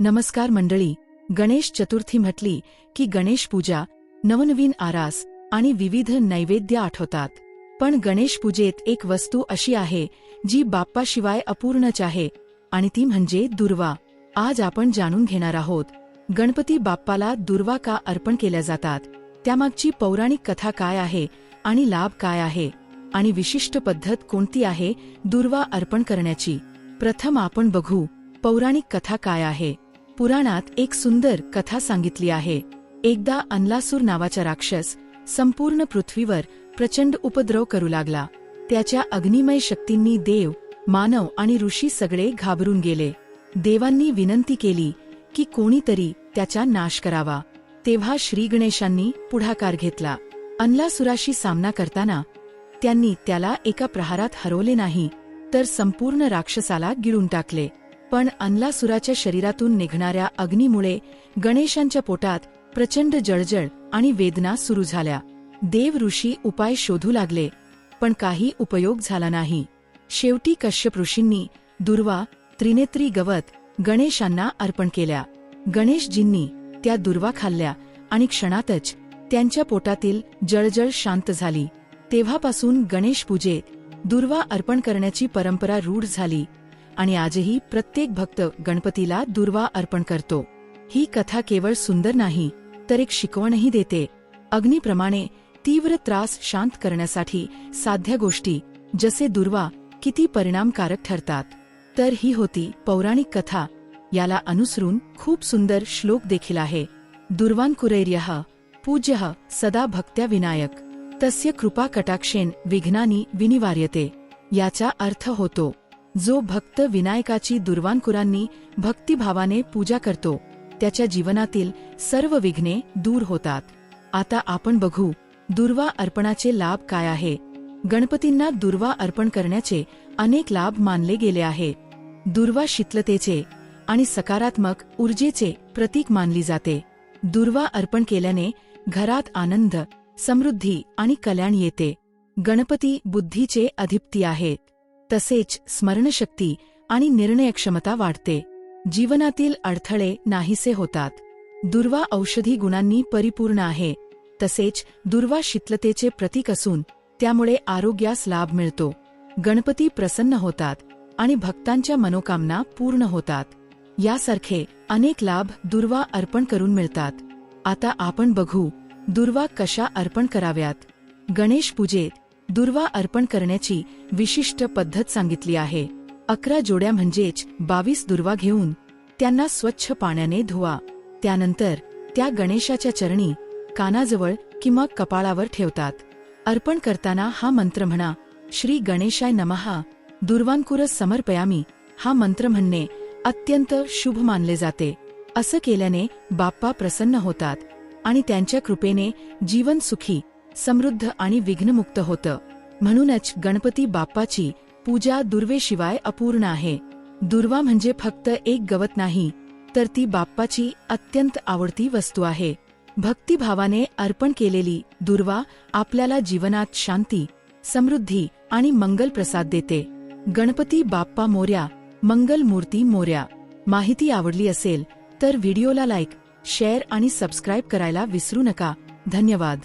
नमस्कार मंडळी गणेश चतुर्थी म्हटली की गणेश पूजा नवनवीन आरास आणि विविध नैवेद्य आठवतात. पण गणेश पूजेत एक वस्तू अशी आहे जी बाप्पाशिवाय अपूर्णच आहे आणि ती म्हणजे दुर्वा. आज आपण जाणून घेणार आहोत गणपती बाप्पाला दुर्वा का अर्पण केल्या जातात त्यामागची पौराणिक कथा काय आहे आणि लाभ काय आहे आणि विशिष्ट पद्धत कोणती आहे दुर्वा अर्पण करण्याची. प्रथम आपण बघू पौराणिक कथा काय आहे. पुराणात एक सुंदर कथा सांगितली आहे. एकदा अनलासूर नावाचा राक्षस संपूर्ण पृथ्वीवर प्रचंड उपद्रव करू लागला. त्याच्या अग्निमय शक्तींनी देव मानव आणि ऋषी सगळे घाबरून गेले. देवांनी विनंती केली की कोणीतरी त्याचा नाश करावा. तेव्हा श्रीगणेशांनी पुढाकार घेतला. अनलासुराशी सामना करताना त्यांनी त्याला एका प्रहारात हरवले नाही तर संपूर्ण राक्षसाला गिळून टाकले. पण अनलासुराच्या शरीरातून निघणाऱ्या अग्नीमुळे गणेशांच्या पोटात प्रचंड जळजळ आणि वेदना सुरू झाल्या. देव ऋषी उपाय शोधू लागले पण काही उपयोग झाला नाही. शेवटी कश्यप ऋषींनी दुर्वा त्रिनेत्री गवत गणेशांना अर्पण केल्या. गणेशजींनी त्या दुर्वा खाल्ल्या आणि क्षणातच त्यांच्या पोटातील जळजळ शांत झाली. तेव्हापासून गणेश पूजेत दुर्वा अर्पण करण्याची परंपरा रूढ झाली. आणि आजही प्रत्येक भक्त गणपतीला दुर्वा अर्पण करतो. ही कथा केवळ सुंदर नाही तर एक शिकवणही देते. अग्नीप्रमाणे तीव्र त्रास शांत करण्यासाठी साध्या गोष्टी जसे दुर्वा किती परिणामकारक ठरतात. तर ही होती पौराणिक कथा. याला अनुसरून खूप सुंदर श्लोक देखील आहे. दुर्वांकुरैर्य पूज्यः सदा भक्त्या विनायक. तस्य कृपा कटाक्षेन विघ्नानी विनिवार्यते. याचा अर्थ होतो जो भक्त विनायकाची दुर्वांकुरांनी भक्तिभावाने पूजा करतो त्याच्या जीवनातील सर्व विघ्ने दूर होतात. आता आपण बघू दुर्वा अर्पणाचे लाभ काय आहे? गणपतींना दुर्वा अर्पण करण्याचे अनेक लाभ मानले गेले आहे. दुर्वा शीतलतेचे आणि सकारात्मक ऊर्जेचे प्रतीक मानली जाते. दुर्वा अर्पण केल्याने घरात आनंद समृद्धी आणि कल्याण येते. गणपती बुद्धीचे अधिपती आहेत. तसेच स्मरणशक्ती आणि निर्णयक्षमता वाढते. जीवनातील अडथळे नाहीसे होतात. दुर्वा औषधी गुणांनी परिपूर्ण आहे. तसेच दुर्वा शीतलतेचे प्रतीक असून त्यामुळे आरोग्यास लाभ मिळतो. गणपती प्रसन्न होतात आणि भक्तांच्या मनोकामना पूर्ण होतात. यासारखे अनेक लाभ दुर्वा अर्पण करून मिळतात. आता आपण बघू दुर्वा कशा अर्पण कराव्यात. गणेश पूजेत दुर्वा अर्पण करण्याची विशिष्ट पद्धत सांगितली आहे. अकरा जोड्या म्हणजेच बावीस दुर्वा घेऊन त्यांना स्वच्छ पाण्याने धुवा. त्यानंतर त्या गणेशाच्या चरणी कानाजवळ किंवा कपाळावर ठेवतात. अर्पण करताना हा मंत्र म्हणा श्री गणेशाय नमहा दुर्वांकुर समर्पयामी हा मंत्र म्हणणे अत्यंत शुभ मानले जाते. असं केल्याने बाप्पा प्रसन्न होतात आणि त्यांच्या कृपेने जीवन सुखी समृद्ध आणि विघ्नमुक्त होतं. म्हणूनच गणपती बाप्पाची पूजा दुर्वेशिवाय अपूर्ण आहे. दुर्वा म्हणजे फक्त एक गवत नाही तर ती बाप्पाची अत्यंत आवडती वस्तू आहे. भक्तिभावाने अर्पण केलेली दुर्वा आपल्याला जीवनात शांती समृद्धी आणि मंगल प्रसाद देते. गणपती बाप्पा मोर्या मंगल मूर्ती मोर्या. माहिती आवडली असेल तर व्हिडिओला लाईक शेअर आणि सबस्क्राईब करायला विसरू नका. धन्यवाद.